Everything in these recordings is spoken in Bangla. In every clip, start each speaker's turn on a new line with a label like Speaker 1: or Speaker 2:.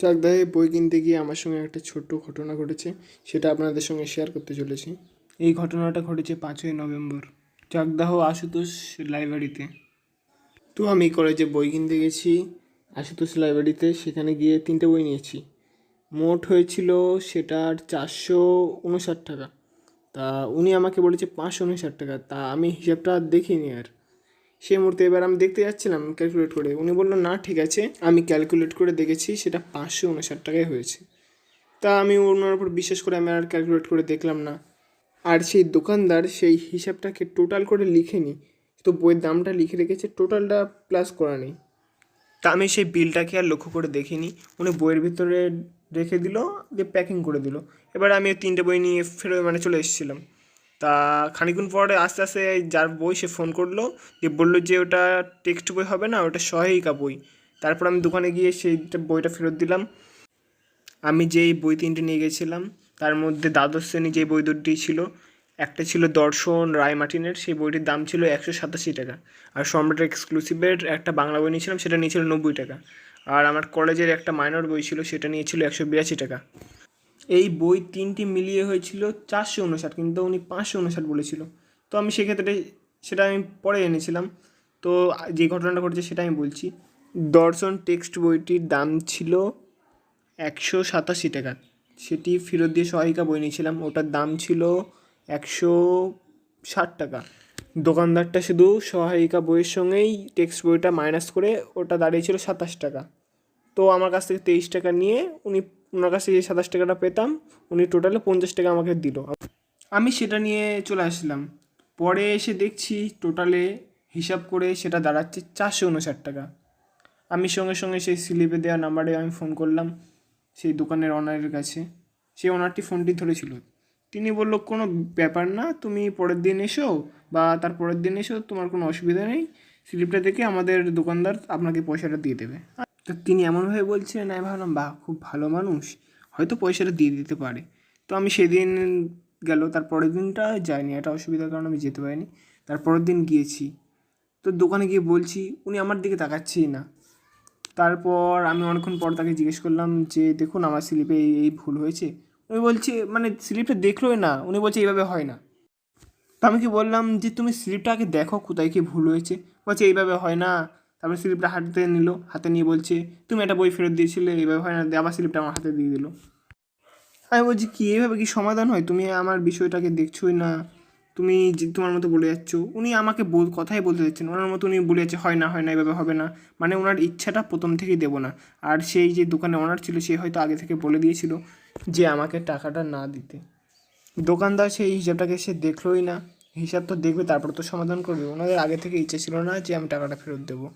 Speaker 1: চাকদাহে বই কিনতে গিয়ে আমার সঙ্গে একটা ছোট্ট ঘটনা ঘটেছে, সেটা আপনাদের সঙ্গে শেয়ার করতে চলেছি। এই ঘটনাটা ঘটেছে পাঁচই নভেম্বর। চাকদাহ আশুতোষ লাইব্রেরিতে। তো আমি কলেজে বই কিনতে গেছি, আশুতোষ লাইব্রেরিতে, সেখানে গিয়ে তিনটে বই নিয়েছি। মোট হয়েছিল সেটার চারশো উনষাট টাকা। তা উনি আমাকে বলেছে পাঁচশো উনষাট টাকা, তা আমি হিসাবটা দেখিনি আর। সেই মুহূর্তে এবার আমি দেখতে যাচ্ছিলাম ক্যালকুলেট করে। উনি বলল, না, ঠিক আছে, আমি ক্যালকুলেট করে দেখেছি, সেটা পাঁচশো উনষাট টাকায় হয়েছে। তা আমি ওনার উপর বিশ্বাস করে আমি আর ক্যালকুলেট করে দেখলাম না। আর সেই দোকানদার সেই হিসাবটাকে টোটাল করে লিখেনি তো বইয়ের দামটা লিখে রেখেছে টোটালটা প্লাস করা নেই। তা আমি সেই বিলটাকে আর লক্ষ্য করে দেখিনি। উনি বইয়ের ভিতরে রেখে দিল, দিয়ে প্যাকিং করে দিল। এবার আমি তিনটে বই নিয়ে ফেরত মানে চলে এসেছিলাম। তা খানিকক্ষণ পরে আস্তে আস্তে যার বই সে ফোন করল, যে বলল যে ওটা টেক্সট বই হবে না, ওটা সহায়িকা বই। তারপর আমি দোকানে গিয়ে সেইটা বইটা ফেরত দিলাম। আমি যেই বই তিনটে নিয়ে গেছিলাম, তার মধ্যে দ্বাদশ শ্রেণি যে বই দুটি ছিল, একটা ছিল দর্শন রায় মার্টিনের, সেই বইটির দাম ছিল একশো সাতাশি টাকা। আর সম্রাট এক্সক্লুসিভের একটা বাংলা বই নিয়েছিলাম, সেটা নিয়েছিল নব্বই টাকা। আর আমার কলেজের একটা মাইনর বই ছিল, সেটা নিয়েছিল একশো বিরাশি টাকা। এই বই তিনটি মিলিয়ে হয়েছিল চারশো উনষাট, কিন্তু উনি পাঁচশো উনষাট বলেছিল। তো আমি সেক্ষেত্রে সেটা আমি পরে এনেছিলাম। তো যে ঘটনাটা ঘটেছে সেটা আমি বলছি। দর্শন টেক্সট বইটির দাম ছিল একশো সাতাশি টাকা। সেটি ফেরত দিয়ে সহায়িকা বই নিয়েছিলাম। ওটার দাম ছিল একশো ষাট টাকা। দোকানদারটা শুধু সহায়িকা বইয়ের সঙ্গেই টেক্সট বইটা মাইনাস করে ওটা দাঁড়িয়েছিল সাতাশ টাকা। তো আমার কাছ থেকে তেইশ টাকা নিয়ে উনি ওনার কাছে যে সাতাশ টাকাটা পেতাম, উনি টোটালে পঞ্চাশ টাকা আমাকে দিল। আমি সেটা নিয়ে চলে আসলাম। পরে এসে দেখছি টোটালে হিসাব করে সেটা দাঁড়াচ্ছে চারশো উনষাট টাকা। আমি সঙ্গে সঙ্গে সেই স্লিপে দেওয়া নাম্বারে আমি ফোন করলাম সেই দোকানের ওনারের কাছে। সেই ওনারটি ফোনটি ধরেছিল। তিনি বলল, কোনো ব্যাপার না, তুমি পরের দিন এসো বা তার পরের দিন এসো, তোমার কোনো অসুবিধা নেই। স্লিপটা দেখে আমাদের দোকানদার আপনাকে পয়সাটা দিয়ে দেবে। তো তিনি এমনভাবে বলছিলেন, আমি ভাবলাম, বাহ, খুব ভালো মানুষ, হয়তো পয়সাটা দিয়ে দিতে পারে। তো আমি সেদিন গেল, তার পরের দিনটা যাইনি, এটা অসুবিধার কারণে আমি যেতে পারিনি। তার পরের দিন গিয়েছি। তো দোকানে গিয়ে বলছি, উনি আমার দিকে তাকাচ্ছেই না। তারপর আমি অনেকক্ষণ পর তাকে জিজ্ঞেস করলাম যে, দেখুন, আমার স্লিপে এই এই ভুল হয়েছে? উনি বলছে মানে স্লিপটা দেখলোই না। উনি বলছে, এইভাবে হয় না। তো আমি কি বললাম যে, তুমি স্লিপটা আগে দেখো, কোথায় কি ভুল হয়েছে? বলছে, এইভাবে হয় না। তারপরে স্লিপটা হাতে নিল, হাতে নিয়ে বলছে, তুমি একটা বই ফেরত দিয়েছিলে এইভাবে হয় না আবার স্লিপটা আমার হাতে দিয়ে দিল। আমি বলছি, কি এইভাবে কি সমাধান হয়? তুমি আমার বিষয়টাকে দেখছোই না। তুমি তোমার মতো বলে যাচ্ছ। উনি আমাকে বল, কথাই বলতে যাচ্ছেন ওনার মতো উনি বলে যাচ্ছে, হয় না হয় না, এভাবে হবে না। মানে ওনার ইচ্ছাটা প্রথম থেকেই দেবো না। আর সেই যে দোকানে ওনার ছিল, সে হয়তো আগে থেকে বলে দিয়েছিল যে, আমাকে টাকাটা না দিতে। দোকানদার সেই হিসাবটাকে সে দেখলোই না। হিসাব তো দেখবে, তারপর তো সমাধান করবে। ওনাদের আগে থেকে ইচ্ছে ছিল না যে আমি টাকাটা ফেরত দেবো।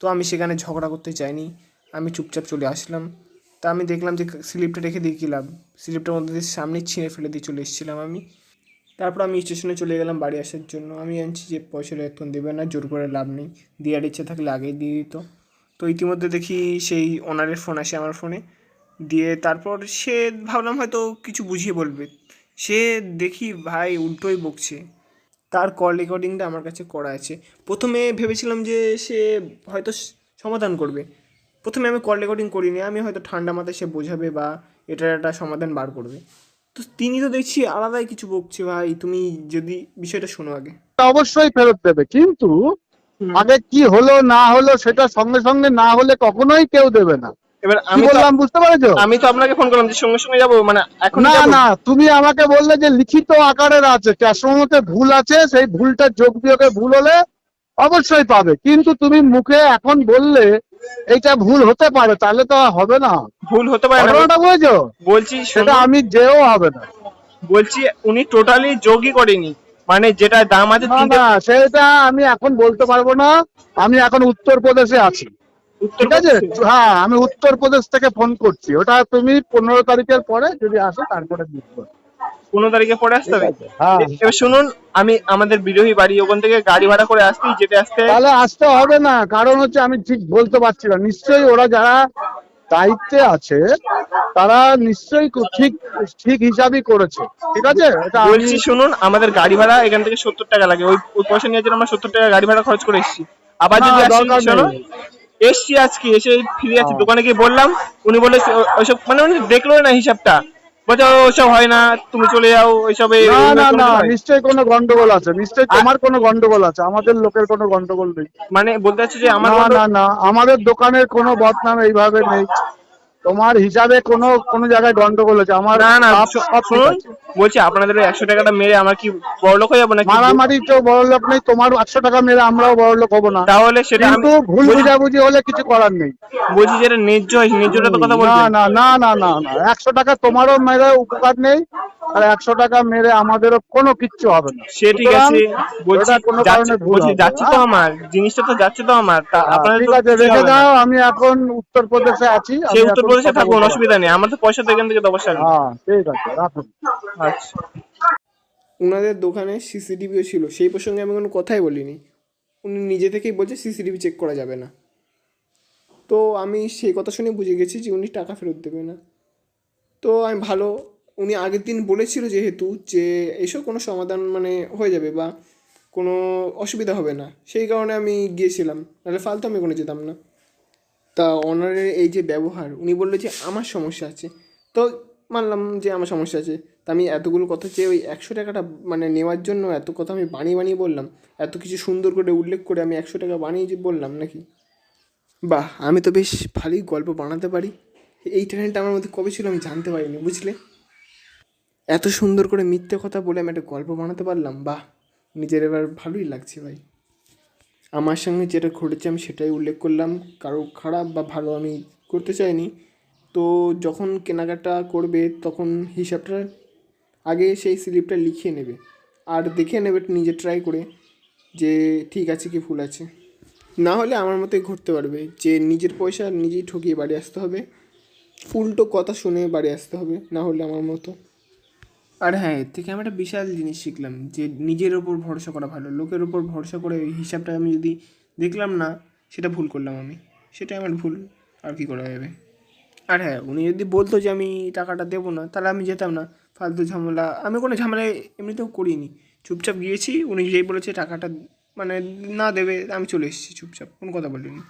Speaker 1: তো আমি সেখানে ঝগড়া করতে চাইনি আমি চুপচাপ চলে আসলাম। তা আমি দেখলাম যে স্লিপটা রেখে দিয়ে লাভ? স্লিপটার মধ্যে দিয়ে সামনে ছিঁড়ে ফেলে দিয়ে চলে এসেছিলাম আমি। তারপর আমি স্টেশনে চলে গেলাম বাড়ি আসার জন্য। আমি জানছি যে পয়সাটা এখন দেবে না, জোর করে লাভ নেই। দেওয়ার ইচ্ছা থাকলে আগেই দিয়ে দিত। তো ইতিমধ্যে দেখি সেই ওনারের ফোন আসে আমার ফোনে। দিয়ে তারপর সে ভাবলাম হয়তো কিছু বুঝিয়ে বলবে। সে দেখি ভাই উল্টোই বকছে। তার কল রেকর্ডিংটা আমার কাছে করা আছে। প্রথমে ভেবেছিলাম যে সে হয়তো সমাধান করবে। প্রথমে আমি কল রেকর্ডিং করিনি আমি হয়তো ঠান্ডা মাথায় সে বোঝাবে বা এটার একটা সমাধান বার করবে। তো তিনি তো দেখছি আলাদাই কিছু বকছে ভাই তুমি যদি বিষয়টা শোনো আগে।
Speaker 2: অবশ্যই ফেরত দেবে কিন্তু আগে কি হলো না হলো সেটা সঙ্গে সঙ্গে না হলে কখনোই কেউ দেবে না।
Speaker 3: এবার আমি
Speaker 2: বললাম বুঝতে পারছ?
Speaker 3: আমি তো আপনাকে ফোন করলাম যে সঙ্গে সঙ্গে যাব মানে এখন
Speaker 2: না না তুমি আমাকে বললে যে লিখিত আকারের আছে ক্যাশমোতে ভুল আছে সেই ভুলটা যোগ বিয়োগে ভুল হলে অবশ্যই পাবে। কিন্তু তুমি মুখে এখন বললে এইটা ভুল হতে পারে তাহলে তো হবে না।
Speaker 3: ভুল হতে পারে না।
Speaker 2: ঘটনাটা বুঝেছ?
Speaker 3: বলছি
Speaker 2: সেটা আমি যেও হবে না।
Speaker 3: বলছি উনি টোটালি যোগই করেনি। মানে যেটা দাম আছে
Speaker 2: না সেটা আমি এখন বলতে পারব না। আমি এখন উত্তরপ্রদেশে আছি। ঠিক আছে? হ্যাঁ আমি উত্তরপ্রদেশ থেকে ফোন করছি। ওটা তুমি পনেরো তারিখের পরে যদি আসো তারপরে
Speaker 3: পনেরো তারিখে পরে আসতে হবে?
Speaker 2: হ্যাঁ।
Speaker 3: এবার শুনুন আমি আমাদের বিরোহী বাড়ি ওখান থেকে গাড়ি ভাড়া করে আসতেই যেতে আসতে
Speaker 2: তাহলে আসতে হবে না কারণ হচ্ছে আমি ঠিক বলতে পারছি না। নিশ্চয়ই ওরা যারা দায়িত্বে আছে তারা নিশ্চয়ই ঠিক ঠিক হিসাবই করেছে। ঠিক আছে?
Speaker 3: বলছি শুনুন আমাদের গাড়ি ভাড়া এখান থেকে সত্তর টাকা লাগে। ওই পয়সা নিয়ে আমরা সত্তর টাকা গাড়ি ভাড়া খরচ করে এসেছি। আবার যদি আসেন
Speaker 2: দরকার।
Speaker 3: এসছি আজকে এসে ফিরে
Speaker 2: হ্যাঁ।
Speaker 3: দোকানে গিয়ে বললাম উনি বলে ওইসব মানে উনি দেখল না হিসাবটা। বলছে ওইসব হয় না তুমি চলে যাও ওইসবে
Speaker 2: না না না নিশ্চয়ই কোনো গন্ডগোল আছে। নিশ্চয়ই তোমার কোনো গন্ডগোল আছে আমাদের লোকের কোনো গন্ডগোল নেই।
Speaker 3: মানে বলতে চাচ্ছি যে আমার
Speaker 2: না না না আমাদের দোকানের কোনো বদনাম এইভাবে নেই। তোমার হিসাবে কোনো কোনো জায়গায় গন্ডগোল আছে আমার
Speaker 3: না না
Speaker 2: সব-
Speaker 3: শুনুন বলছি আপনাদের একশো টাকাটা মেরে আমার কি বড় লোক হয়ে যাব নাকি?
Speaker 2: মারামারি কেউ বড় লোক নেই তোমার একশো টাকা মেরে আমরাও বড় লোক হব না।
Speaker 3: তাহলে সেটা
Speaker 2: কিন্তু ভুল বুঝাবুঝি হলে কিছু করার নেই।
Speaker 3: বলছি যেটা ন্যায্য ন্যায্যটা তো কথা বলছি
Speaker 2: না না না না না একশো টাকা তোমারও মেরে উপকার নেই আর একশো টাকা মেরে আমাদেরও কোনো কিচ্ছু হবে না।
Speaker 3: সে ঠিক আছে বলছি যাচ্ছে তো আমার জিনিসটা তো যাচ্ছে তো আমার তা
Speaker 2: হ্যাঁ,
Speaker 3: আপনাদের
Speaker 2: ঠিক আছে রেখে দাও আমি এখন উত্তরপ্রদেশে আছি
Speaker 3: উত্তরপ্রদেশে
Speaker 2: কথা
Speaker 3: থাকুন অসুবিধা নেই। আমার তো পয়সা তো এখান থেকে দেবো স্যার।
Speaker 2: হ্যাঁ ঠিক আছে রাখুন।
Speaker 3: আচ্ছা।
Speaker 1: ওনাদের দোকানে সিসিটিভিও ছিল সেই প্রসঙ্গে আমি কোনো কথাই বলিনি। উনি নিজে থেকেই বলছে সিসিটিভি চেক করা যাবে না। তো আমি সেই কথা শুনে বুঝে গেছি যে উনি টাকা ফেরত দেবে না। তো আমি ভালো উনি আগের দিন বলেছিল যেহেতু যে এসব কোনো সমাধান মানে হয়ে যাবে বা কোনো অসুবিধা হবে না। সেই কারণে আমি গিয়েছিলাম নাহলে ফালতু আমি কোনো যেতাম না। তা অনারের এই যে ব্যবহার, উনি বলল যে আমার সমস্যা আছে। তো মানলাম যে আমার সমস্যা আছে। তা আমি এতগুলো কথা চেয়ে ওই একশো টাকাটা মানে নেওয়ার জন্য এত কথা আমি বানিয়ে বানিয়ে বললাম। এত কিছু সুন্দর করে উল্লেখ করে আমি একশো টাকা বানিয়ে যে বললাম নাকি? বাহ, আমি তো বেশ ভালোই গল্প বানাতে পারি। এই ট্যালেন্টটা আমার মধ্যে কবে ছিল আমি জানতে পারিনি, বুঝলে? এত সুন্দর করে মিথ্যে কথা বলে আমি একটা গল্প বানাতে পারলাম, বাহ, নিজের এবার ভালোই লাগছে ভাই। আমার সঙ্গে যেটা ঘটেছে, আমি সেটাই উল্লেখ করলাম। কারও খারাপ বা ভালো আমি করতে চাইনি। তো যখন কেনাকাটা করবে, তখন হিসাবটা আগে সেই স্লিপটা লিখিয়ে নেবে। আর দেখে নেবে, নিজে ট্রাই করে যে ঠিক আছে কি ভুল আছে। না হলে আমার মতোই ঘুরতে পারবে যে নিজের পয়সা নিজেই ঠকিয়ে বাড়ি আসতে হবে। উল্টো কথা শুনে বাড়ি আসতে হবে, না হলে আমার মতো। আর হ্যাঁ এর থেকে আমি একটা বিশাল জিনিস শিখলাম যে নিজের ওপর ভরসা করা ভালো। লোকের ওপর ভরসা করে ওই হিসাবটা আমি যদি দেখলাম না, সেটা ভুল করলাম আমি। সেটাই আমার ভুল, আর কি করা যাবে? আর হ্যাঁ উনি যদি বলতো যে আমি টাকাটা দেবো না, তাহলে আমি যেতাম না। ফালতু ঝামেলা, আমি কোনো ঝামেলা এমনিতেও করিনি। চুপচাপ গিয়েছি, উনি যেই বলেছে টাকাটা মানে না দেবে, আমি চলে এসেছি চুপচাপ, কোনো কথা বলিনি।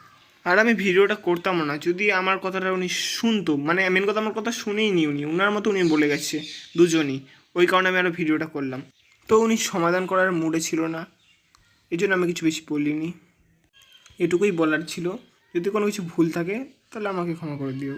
Speaker 1: আর আমি ভিডিওটা করতামও না, যদি আমার কথাটা উনি শুনতো মানে মেন কথা, আমার কথা শুনেই নি উনি ওনার মতো উনি বলে গেছে, দুজনই। ওই কারণে আমি আরও ভিডিওটা করলাম। তো উনি সমাধান করার মুডে ছিল না। এই জন্য আমি কিছু বেশি বলিনি। এটুকুই বলার ছিল। যদি কোনো কিছু ভুল থাকে, তাহলে আমাকে ক্ষমা করে দিও।